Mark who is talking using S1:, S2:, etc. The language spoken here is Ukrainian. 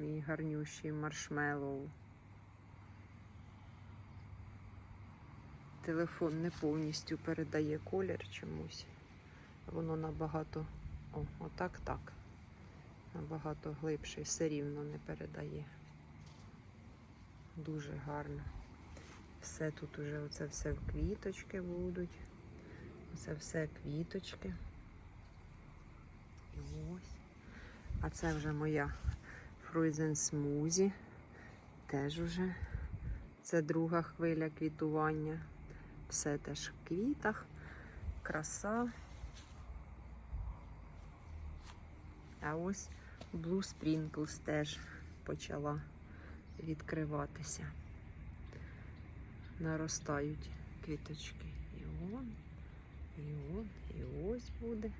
S1: Мій гарнющий маршмеллоу. Телефон не повністю передає колір чомусь. Воно набагато. О, отак так. Набагато глибше, все рівно не передає. Дуже гарно. Все тут уже оце все в квіточки будуть. Оце все квіточки. І ось. А це вже моя Фруйзен смузі. Теж уже. Це друга хвиля квітування. Все теж в квітах. Краса. А ось Blue Sprinkles теж почала відкриватися. Наростають квіточки. І он, і он, і ось буде.